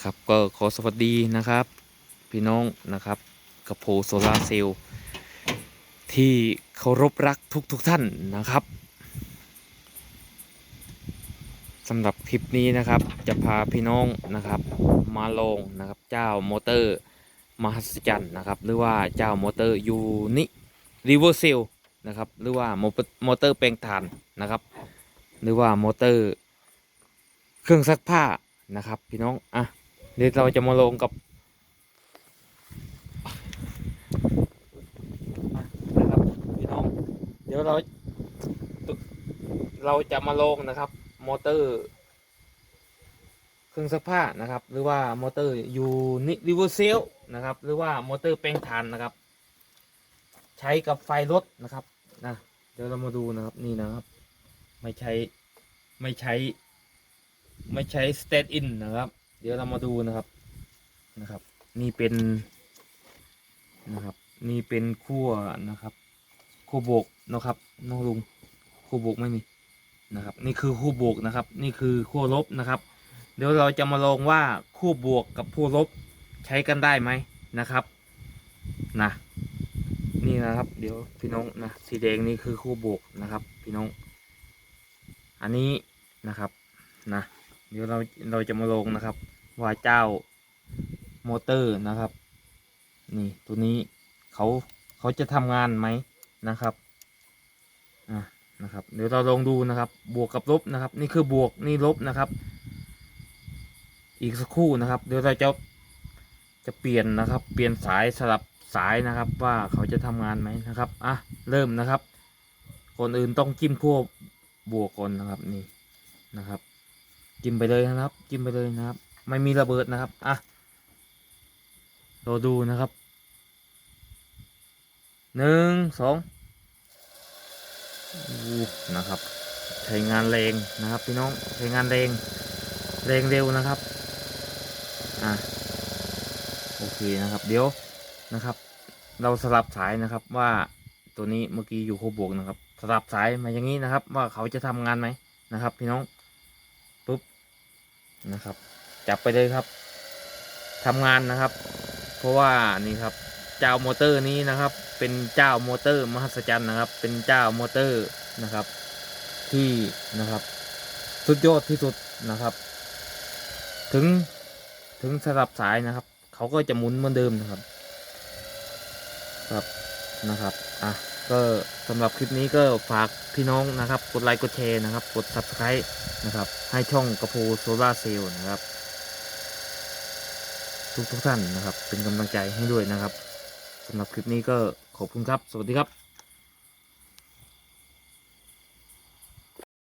นะครับ ก็ขอสวัสดีนะครับ พี่น้องนะครับกับโพโซลาเซลล์ที่เคารพรักทุกทุกท่านนะครับสำหรับคลิปนี้นะครับจะพาพี่น้องนะครับมาลงนะครับเจ้ามอเตอร์มหัศจรรย์นะครับ หรือว่าเจ้ามอเตอร์ยูนิรีเวอร์เซลนะครับหรือว่ามอเตอร์มอเตอร์แปลงถ่านนะครับ หรือว่ามอเตอร์ เครื่องซักผ้านะครับ พี่น้องอะ เดี๋ยวเราจะมาลงกับนะครับพี่น้อง เดี๋ยวเรา เราจะมาลงนะครับ มอเตอร์ เครื่องซักผ้านะครับ หรือว่ามอเตอร์ยูนิริเวอร์เซลนะครับ หรือว่ามอเตอร์แปลงถ่านนะครับ ใช้กับไฟรถนะครับนะเดี๋ยวเรามาดูนะครับนี่นะครับ ไม่ใช้ไม่ใช้ ไม่ใช้ stand in นะครับ เดี๋ยวเรามาดูนะครับนะครับ นี่เป็นนะครับ นี่เป็นขั้วนะครับขั้วบวกนะครับน้องลุงขั้วบวกไม่มีนะครับ นี่คือขั้วบวกนะครับ นี่คือขั้วลบนะครับ เดี๋ยวเราจะมาลองว่าขั้วบวกกับขั้วลบใช้กันได้ไหมนะครับนะนี่นะครับ เดี๋ยวพี่น้องนะสีแดงนี่คือขั้วบวกนะครับ พี่น้อง อันนี้นะครับนะ เดี๋ยวเราเราจะมาลงนะครับ ว่าเจ้า มอเตอร์นะครับ นี่ตัวนี้เขาเขาจะทำงานไหมนะครับอะนะครับ เดี๋ยวเราลองดูนะครับ บวกกับลบนะครับ นี่คือบวกนี่ลบนะครับ อีกสักครู่นะครับ เดี๋ยวเราจะจะเปลี่ยนนะครับ เปลี่ยนสายสลับสายนะครับ ว่าเขาจะทำงานไหมนะครับอะเริ่มนะครับก่อนอื่นต้องจิ้มขั้วบวกก่อนนะครับนี่นะครับ จิ้มไปเลยนะครับ จิ้มไปเลยนะครับ ไม่มีระเบิดนะครับ อะเราดูนะครับหนึ่งสองดูนะครับ ใช้งานแรงนะครับพี่น้องใช้งานแรงแรงเร็วนะครับอะโอเคนะครับ เดี๋ยวนะครับ เราสลับสายนะครับว่าตัวนี้เมื่อกี้อยู่โคบวกนะครับ สลับสายมาอย่างนี้นะครับ ว่าเขาจะทำงานไหมนะครับ พี่น้อง นะครับ จับไปเลยครับทำงานนะครับ เพราะว่านี่ครับ เจ้ามอเตอร์นี้นะครับ เป็นเจ้ามอเตอร์มหัศจรรย์นะครับ เป็นเจ้ามอเตอร์นะครับ ที่นะครับสุดยอดที่สุดนะครับ ถึงถึงสลับสายนะครับ เขาก็จะหมุนเหมือนเดิมนะครับ ครับนะครับ อะก็ สำหรับคลิปนี้ก็ฝากพี่น้องนะครับ กดไลค์กดแชร์นะครับ กด subscribe นะครับ ให้ช่องกระพูโซล่าเซลล์นะครับ ทุกทุกท่านนะครับ เป็นกำลังใจให้ด้วยนะครับสำหรับคลิปนี้ก็ขอบคุณครับ สวัสดีครับ